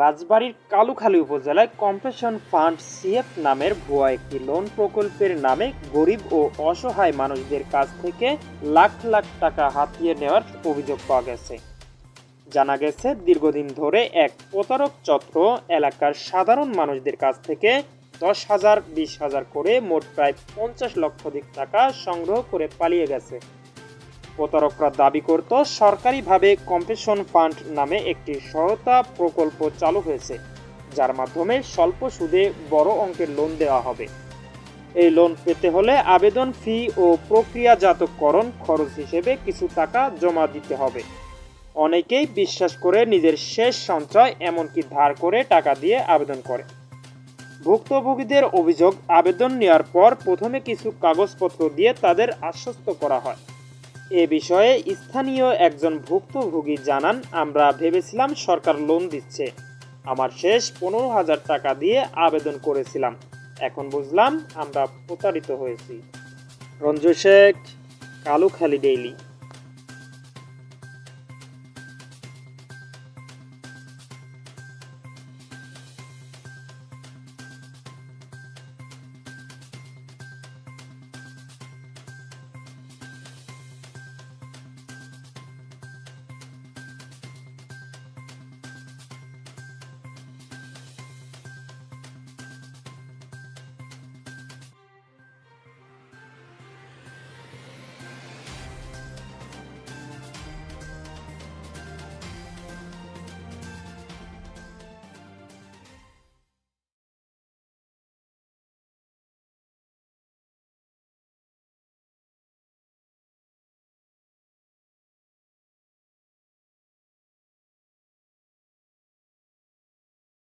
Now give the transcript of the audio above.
রাজবাড়ীর কালুখালী উপজেলায় কম্পেশন fund CF নামের ভুয়া একটি লোন প্রকল্পের নামে গরিব ও অসহায় মানুষদের কাছ থেকে লাখ লাখ টাকা হাতিয়ে নেওয়ার অভিযোগ পাওয়া গেছে। জানা গেছে, দীর্ঘদিন ধরে এক প্রতারক চক্র এলাকার সাধারণ মানুষদের কাছ থেকে দশ হাজার, বিশ হাজার করে মোট প্রায় পঞ্চাশ লক্ষাধিক টাকা সংগ্রহ করে পালিয়ে গেছে। প্রতারকরা দাবি করত, সরকারিভাবে কম্পেশন ফান্ড নামে একটি সহায়তা প্রকল্প চালু হয়েছে, যার মাধ্যমে স্বল্প সুদে বড় অঙ্কের লোন দেওয়া হবে। এই লোন পেতে হলে আবেদন ফি ও প্রক্রিয়াজাতকরণ খরচ হিসেবে কিছু টাকা জমা দিতে হবে। অনেকেই বিশ্বাস করে নিজের শেষ সঞ্চয় এমনকি ধার করে টাকা দিয়ে আবেদন করে। ভুক্তভোগীদের অভিযোগ, আবেদন নেওয়ার পর প্রথমে কিছু কাগজপত্র দিয়ে তাদের আশ্বস্ত করা হয়। এ বিষয়ে স্থানীয় একজন ভুক্তভোগী জানান, আমরা ভেবেছিলাম সরকার লোন দিচ্ছে। আমার শেষ পনেরো হাজার টাকা দিয়ে আবেদন করেছিলাম। এখন বুঝলাম আমরা প্রতারিত হয়েছি। রঞ্জু শেখ, কালুখালি ডেইলি।